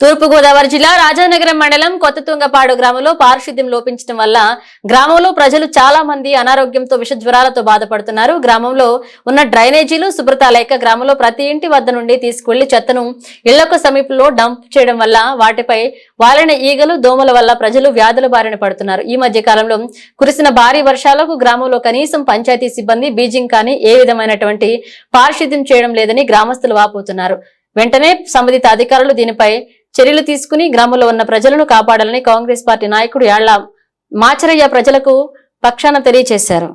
తూర్పుగోదావరి జిల్లా రాజానగరం మండలం కొత్తతుంగపాడు గ్రామంలో పారిశుద్ధ్యం లోపించడం వల్ల గ్రామంలో ప్రజలు చాలా మంది అనారోగ్యంతో విష జ్వరాలతో బాధపడుతున్నారు. గ్రామంలో ఉన్న డ్రైనేజీలు శుభ్రత లేక గ్రామంలో ప్రతి ఇంటి వద్ద నుండి తీసుకువెళ్ళి చెత్తను ఇళ్ళకు సమీపంలో డంప్ చేయడం వల్ల వాటిపై వాలిన ఈగలు దోమల వల్ల ప్రజలు వ్యాధుల బారిన పడుతున్నారు. ఈ మధ్య కాలంలో కురిసిన భారీ వర్షాలకు గ్రామంలో కనీసం పంచాయతీ సిబ్బంది బీజింగ్ కానీ ఏ విధమైనటువంటి పారిశుద్ధ్యం చేయడం లేదని గ్రామస్తులు వాపోతున్నారు. వెంటనే సంబంధిత అధికారులు దీనిపై చర్యలు తీసుకుని గ్రామంలో ఉన్న ప్రజలను కాపాడాలని కాంగ్రెస్ పార్టీ నాయకుడు యాళ్ళ మాచరయ్య ప్రజలకు పక్షాన తెలియజేశారు.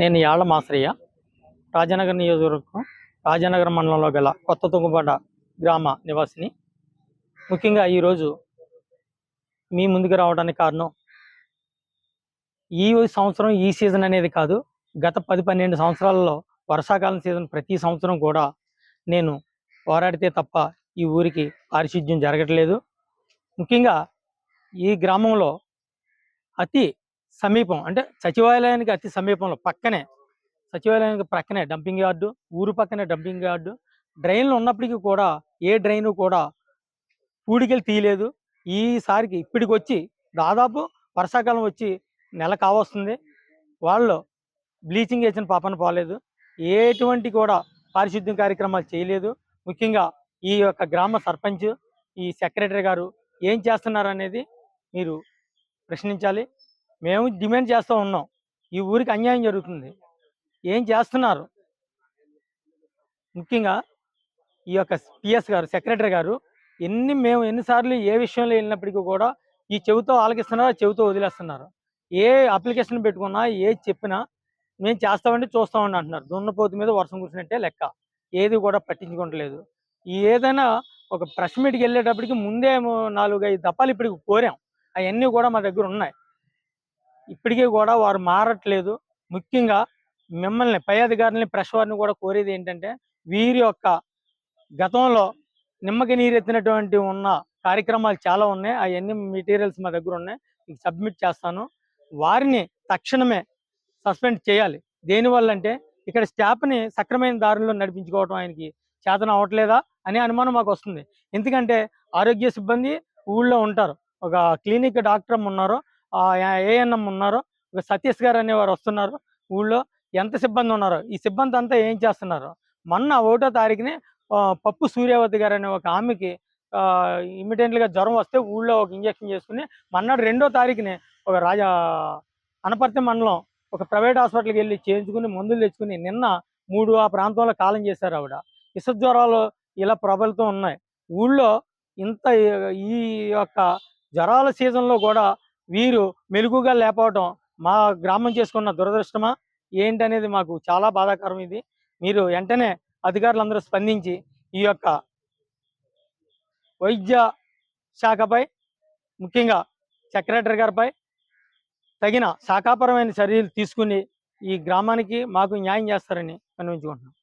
నేను యాళ్ళ మాసరయ్య. రాజనగర్ నియోజకవర్గం రాజనగర్ మండలంలో గల కొత్త తుంగపాట గ్రామ నివాసిని. ముఖ్యంగా ఈరోజు మీ ముందుకు రావడానికి కారణం ఈ సంవత్సరం ఈ సీజన్ అనేది కాదు గత పది పన్నెండు సంవత్సరాలలో వర్షాకాలం సీజన్ ప్రతి సంవత్సరం కూడా నేను పోరాడితే తప్ప ఈ ఊరికి పారిశుద్ధ్యం జరగట్లేదు. ముఖ్యంగా ఈ గ్రామంలో అతి సమీపం అంటే సచివాలయానికి అతి సమీపంలో పక్కనే. సచివాలయానికి పక్కనే డంపింగ్ యార్డు ఊరు పక్కనే డంపింగ్ యార్డు. డ్రైన్లు ఉన్నప్పటికీ కూడా ఏ డ్రైను కూడా పూడికలు తీయలేదు. ఈసారికి ఇప్పటికి వచ్చి దాదాపు వర్షాకాలం వచ్చి నెల కావస్తుంది. వాళ్ళు బ్లీచింగ్ వేసిన పాపన పోలేదు. ఎటువంటి కూడా పారిశుద్ధ్యం కార్యక్రమాలు చేయలేదు. ముఖ్యంగా ఈ యొక్క గ్రామ సర్పంచ్ ఈ సెక్రటరీ గారు ఏం చేస్తున్నారు అనేది మీరు ప్రశ్నించాలి. మేము డిమాండ్ చేస్తూ ఉన్నాం. ఈ ఊరికి అన్యాయం జరుగుతుంది. ఏం చేస్తున్నారు? ముఖ్యంగా ఈ యొక్క పిఎస్ గారు సెక్రటరీ గారు ఎన్ని మేము ఎన్నిసార్లు ఏ విషయంలో వెళ్ళినప్పటికీ కూడా ఈ చెవితో ఆలకిస్తున్నారు చెవితో వదిలేస్తున్నారు. ఏ అప్లికేషన్ పెట్టుకున్నా ఏ చెప్పినా మేము చేస్తామంటే చూస్తామండి అంటున్నారు. దున్నపోతు మీద వర్షం కురిసినట్టే లెక్క. ఏది కూడా పట్టించుకోవట్లేదు. ఏదైనా ఒక ప్రెస్ మీట్కి వెళ్ళేటప్పటికి ముందే నాలుగు ఐదు దప్పాలు ఇప్పటికి కోరాం. అవన్నీ కూడా మా దగ్గర ఉన్నాయి. ఇప్పటికీ కూడా వారు మారట్లేదు. ముఖ్యంగా మిమ్మల్ని పై అధికారులని ప్రెస్ వారిని కూడా కోరేది ఏంటంటే వీరి యొక్క గతంలో నిమ్మకి నీరెత్తినటువంటి ఉన్న కార్యక్రమాలు చాలా ఉన్నాయి. అవన్నీ మెటీరియల్స్ మా దగ్గర ఉన్నాయి. మీకు సబ్మిట్ చేస్తాను. వారిని తక్షణమే సస్పెండ్ చేయాలి. దేనివల్ల అంటే ఇక్కడ స్టాఫ్ని సక్రమైన దారిలో నడిపించుకోవడం ఆయనకి చేతన అవ్వట్లేదా అనే అనుమానం మాకు వస్తుంది. ఎందుకంటే ఆరోగ్య సిబ్బంది ఊళ్ళో ఉంటారు. ఒక క్లినిక్ డాక్టర్ ఉన్నారు ఏఎన్ఎం ఉన్నారు ఒక సతీష్ గారు అనేవారు వస్తున్నారు. ఊళ్ళో ఎంత సిబ్బంది ఉన్నారు ఈ సిబ్బంది అంతా ఏం చేస్తున్నారు? మొన్న ఒకటో తారీఖుని పప్పు సూర్యావతి గారు అనే ఒక ఆమెకి ఇమీడియట్గా జ్వరం వస్తే ఊళ్ళో ఒక ఇంజక్షన్ చేసుకుని మన్నాడు రెండో తారీఖుని ఒక రాజా అనపర్తి మండలం ఒక ప్రైవేట్ హాస్పిటల్కి వెళ్ళి చేయించుకుని మందులు తెచ్చుకుని నిన్న మూడు ఆ ప్రాంతంలో కాలం చేశారు ఆవిడ. ఇసుక జ్వరాలు ఇలా ప్రబలుతూ ఉన్నాయి. ఊళ్ళో ఇంత ఈ యొక్క జ్వరాల సీజన్లో కూడా వీరు మెలుగుగా లేకపోవడం మా గ్రామం చేసుకున్న దురదృష్టమా? ఏంటనేది మాకు చాలా బాధాకరం ఇది. మీరు వెంటనే అధికారులందరూ స్పందించి ఈ యొక్క వైద్య శాఖపై ముఖ్యంగా సెక్రటరీ గారిపై తగిన శాఖాపరమైన చర్యలు తీసుకుని ఈ గ్రామానికి మాకు న్యాయం చేస్తారని విన్నవించుకుంటున్నాం.